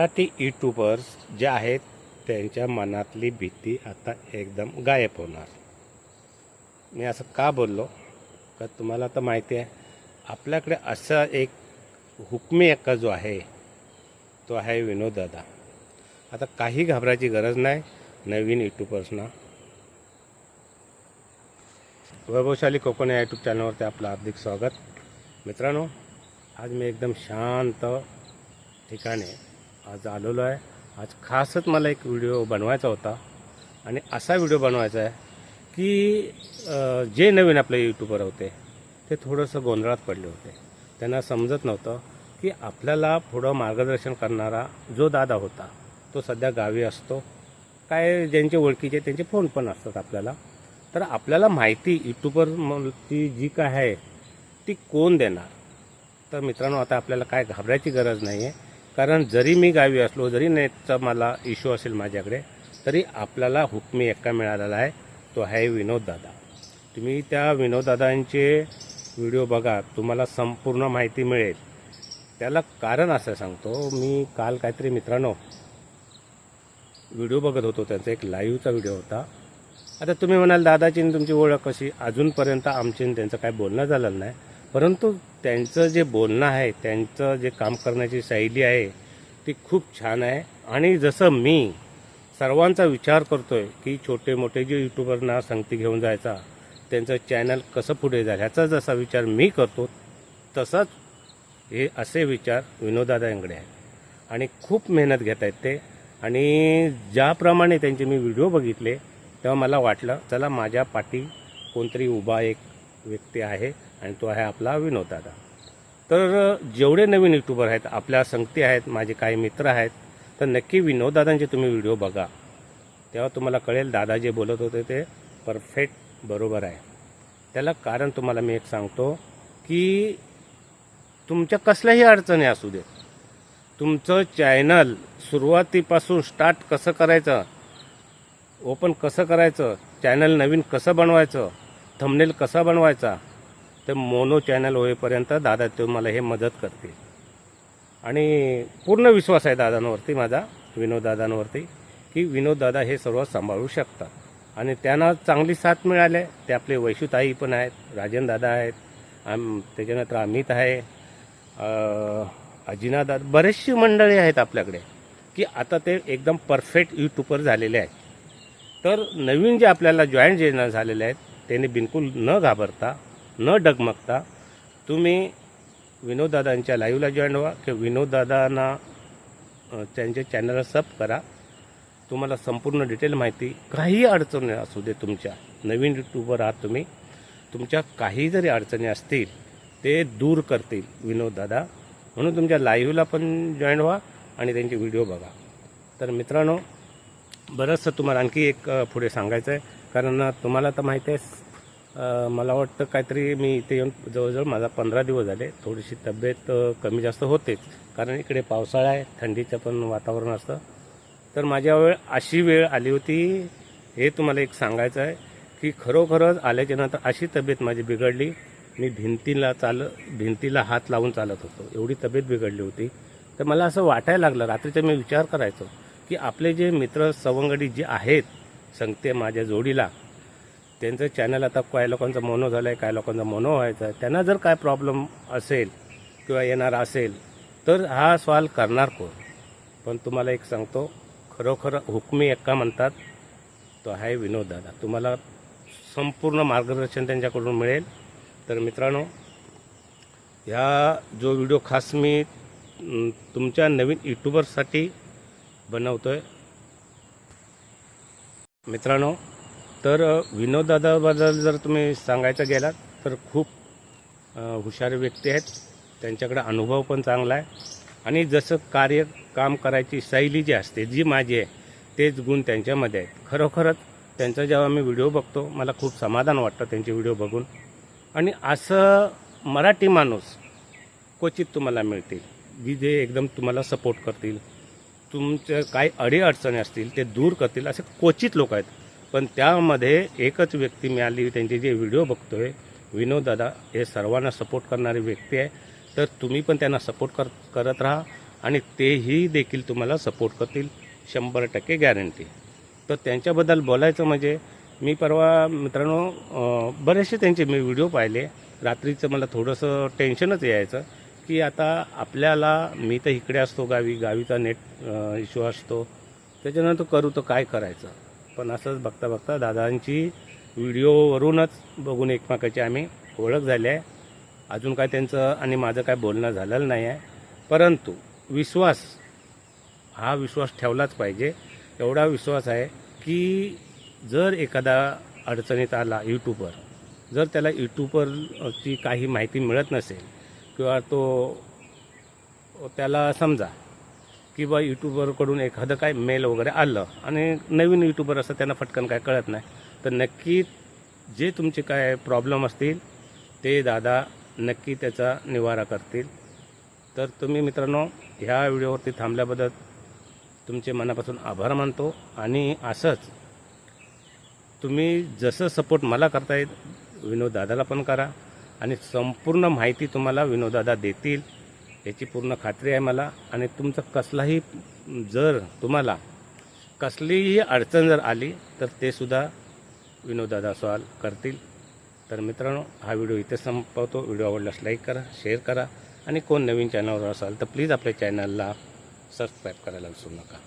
Marathi YouTubers जे आहेत त्यांच्या मनातली भीती आता एकदम गायब होणार. मी असं का बोललो? का तुम्हाला तर माहिती आहे आपल्याकडे असा एक हुकमी एक्का जो आहे तो आहे विनोद दादा. आता काही घाबरायची गरज नाही नवीन यूट्यूबर्सना वैभवशाली कोकण या यूट्यूब चॅनलवरती आपलं हार्दिक स्वागत. मित्रांनो आज मी एकदम शांत ठिकाणी आज आलेलो आहे. आज खासच मला एक व्हिडिओ बनवायचा होता. आणि असा व्हिडिओ बनवायचा आहे की जे नवीन आपले यूट्यूबर होते ते थोडंसं गोंधळात पडले होते. त्यांना समजत नव्हतं की आपल्याला पुढं मार्गदर्शन करणारा जो दादा होता तो सध्या गावी असतो. काय ज्यांचे ओळखीचे त्यांचे फोन पण असतात आपल्याला. तर आपल्याला माहिती यूट्यूबर ती जी काय आहे ती कोण देणार? तर मित्रांनो आता आपल्याला काय घाबरायची गरज नाही आहे कारण जरी मी गावी असलो जरी नेटचा मला इश्यू असेल माझ्याकडे तरी आपल्याला हुकमी एक्का मिळालेला आहे. तो आहे विनोददादा तुम्ही त्या विनोददादांचे व्हिडिओ बघा तुम्हाला संपूर्ण माहिती मिळेल. त्याला कारण असं सांगतो मी काल काहीतरी मित्रांनो व्हिडिओ बघत होतो त्यांचा एक लाईव्हचा व्हिडिओ होता. आता तुम्ही म्हणाल दादाची आणि तुमची ओळख कशी? अजूनपर्यंत आमची त्यांचं काय बोलणं झालेलं नाही. परंतु त्यांचं जे बोलणं आहे त्यांचं जे काम करण्याची शैली आहे ती खूप छान आहे. आणि जसं मी सर्वांचा विचार करतो आहे की छोटे मोठे जे यूट्यूबरना संगती घेऊन जायचा त्यांचं चॅनल कसं पुढे जाईल ह्याचा जसा विचार मी करतो तसाच हे असे विचार विनोदादांकडे आहे आणि खूप मेहनत घेत आहेत ते. आणि ज्याप्रमाणे त्यांचे मी व्हिडिओ बघितले तेव्हा मला वाटलं चला माझ्या पाठी कोणतरी उभा एक व्यक्ती आहे आणि तो आहे आपला विनोदादा तर जेवढे नवीन यूट्यूबर आहेत आपल्या संगती आहेत माझे काही मित्र आहेत तर नक्की विनोददादांचे तुम्ही व्हिडिओ बघा. तेव्हा तुम्हाला कळेल दादा जे बोलत होते ते परफेक्ट बरोबर आहे. त्याला कारण तुम्हाला मी एक सांगतो की तुमच्या कसल्याही अडचणी असू देत. तुमचं चॅनल सुरुवातीपासून स्टार्ट कसं करायचं ओपन कसं करायचं चॅनल नवीन कसं बनवायचं थंबनेल कसा बनवायचा तर मोनो चॅनल होईपर्यंत दादा तुम्हाला हे मदत करतील. आणि पूर्ण विश्वास आहे दादांवरती माझा विनोददादांवरती की विनोददादा हे सर्व सांभाळू शकतात. आणि त्यांना चांगली साथ मिळाली ते आपले वैशुताई पण आहेत राजन दादा आहेत आम त्याच्यानंतर अमित आहे अजिनादा बरेचशी मंडळी आहेत आपल्याकडे की आता ते एकदम परफेक्ट यूट्यूबर झालेले आहेत. तर नवीन जे आपल्याला जॉईंट जे झालेले आहेत त्यांनी बिलकुल न घाबरता न डगमगता तुम्ही विनोददादांच्या लाईव्हला जॉईन व्हा किंवा विनोददादांना त्यांच्या चॅनलला सब करा. तुम्हाला संपूर्ण डिटेल माहिती काही अडचणी असू दे तुमच्या. नवीन यूट्यूबर आहात तुम्ही. तुमच्या काही जरी अडचणी असतील ते दूर करतील विनोददादा म्हणून तुमच्या लाईव्हला पण जॉईन व्हा आणि त्यांचे व्हिडिओ बघा. तर मित्रांनो बरंचसं तुम्हाला आणखी एक पुढे सांगायचं आहे कारण तुम्हाला तर माहिती आहे मला वाटतं काहीतरी मी इथे येऊन जवळजवळ माझा पंधरा दिवस झाले. थोडीशी तब्येत कमी जास्त होतेच. कारण इकडे पावसाळा आहे थंडीचं पण वातावरण असतं. तर माझ्या वेळ अशी वेळ आली होती हे तुम्हाला एक सांगायचं आहे की खरोखरच आल्याच्यानंतर अशी तब्येत माझी बिघडली. मी भिंतीला चाल भिंतीला हात लावून चालत होतो. एवढी तब्येत बिघडली होती. तर मला असं वाटायला लागलं रात्रीचा मी विचार करायचो की आपले जे मित्र सवंगडी जे आहेत संगते माझ्या जोडीला त्यांचं चॅनल आता काय लोकांचं मोनो झालं आहे काय लोकांचं मोनो व्हायचं आहे त्यांना जर काय प्रॉब्लेम असेल किंवा येणार असेल तर हा सवाल करणार कोण? पण तुम्हाला एक सांगतो खरोखर हुकमी एक्का म्हणतात तो आहे विनोद दादा. तुम्हाला संपूर्ण मार्गदर्शन त्यांच्याकडून मिळेल. तर मित्रांनो ह्या जो व्हिडिओ खास मी तुमच्या नवीन यूट्यूबरसाठी बनवतो आहे मित्रांनो तर विनोददादाबद्दल जर तुम्ही सांगायचं गेलात तर खूप हुशार व्यक्ती आहेत. त्यांच्याकडे अनुभव पण चांगला आहे. आणि जसं कार्य काम करायची शैली जी असते जी माझी आहे तेच गुण त्यांच्यामध्ये आहेत. खरोखरच त्यांचा जेव्हा मी व्हिडिओ बघतो मला खूप समाधान वाटतं त्यांचे व्हिडिओ बघून. आणि असं मराठी माणूस क्वचित तुम्हाला मिळतील. जी जे एकदम तुम्हाला सपोर्ट करतील. तुमच्या काही अडीअडचणी असतील ते दूर करतील असे क्वचित लोक आहेत. पण त्यामध्ये एकच व्यक्ती मिळाली त्यांचे जे व्हिडिओ बघतोय विनोद दादा हे सर्वांना सपोर्ट करणारी व्यक्ती आहे. तर तुम्ही पण त्यांना सपोर्ट कर करत राहा आणि तेही देखील तुम्हाला सपोर्ट करतील शंभर टक्के गॅरंटी तर त्यांच्याबद्दल बोलायचं म्हणजे मी परवा मित्रांनो बरेचसे त्यांचे मी व्हिडिओ पाहिले. रात्रीचं मला थोडंसं टेन्शनच यायचं की आता आपल्याला मी तर इकडे असतो गावी गावीचा नेट इश्यू असतो. त्याच्यानंतर करू तर काय करायचं? पण असंच बघता बघता दादांची व्हिडिओवरूनच बघून एकमेकाची आम्ही ओळख झाली आहे. अजून काय त्यांचं आणि माझं काय बोलणं झालेलं नाही आहे. परंतु विश्वास हा विश्वास ठेवलाच पाहिजे. एवढा विश्वास आहे की जर एखादा अडचणीत आला यूट्यूबवर जर त्याला यूट्यूबवरची काही माहिती मिळत नसेल किंवा तो त्याला समजा की बा यूट्यूबरकडून एखादं काय मेल वगैरे आलं आणि नवीन यूट्यूबर असं त्यांना फटकन काय कळत नाही. तर नक्की जे तुमचे काय प्रॉब्लेम असतील ते दादा नक्की त्याचा निवारा करतील. तर तुम्ही मित्रांनो ह्या व्हिडिओवरती थांबल्याबद्दल तुमचे मनापासून आभार मानतो आणि असंच तुम्ही जसं सपोर्ट मला करतायत विनोद दादाला पण करा आणि संपूर्ण माहिती तुम्हाला विनोददादा देतील. याची पूर्ण खात्री आहे मला. आणि तुमचं कसलाही जर तुम्हाला कसलीही अडचण जर आली तर ते सुद्धा विनोददादा सॉल्व करतील. तर मित्रांनो हा व्हिडिओ इथे संपवतो. व्हिडिओ आवडल्यास लाईक करा शेअर करा. आणि कोण नवीन चॅनलवर असाल तर प्लीज आपल्या चॅनलला सबस्क्राईब करायला विसरू नका.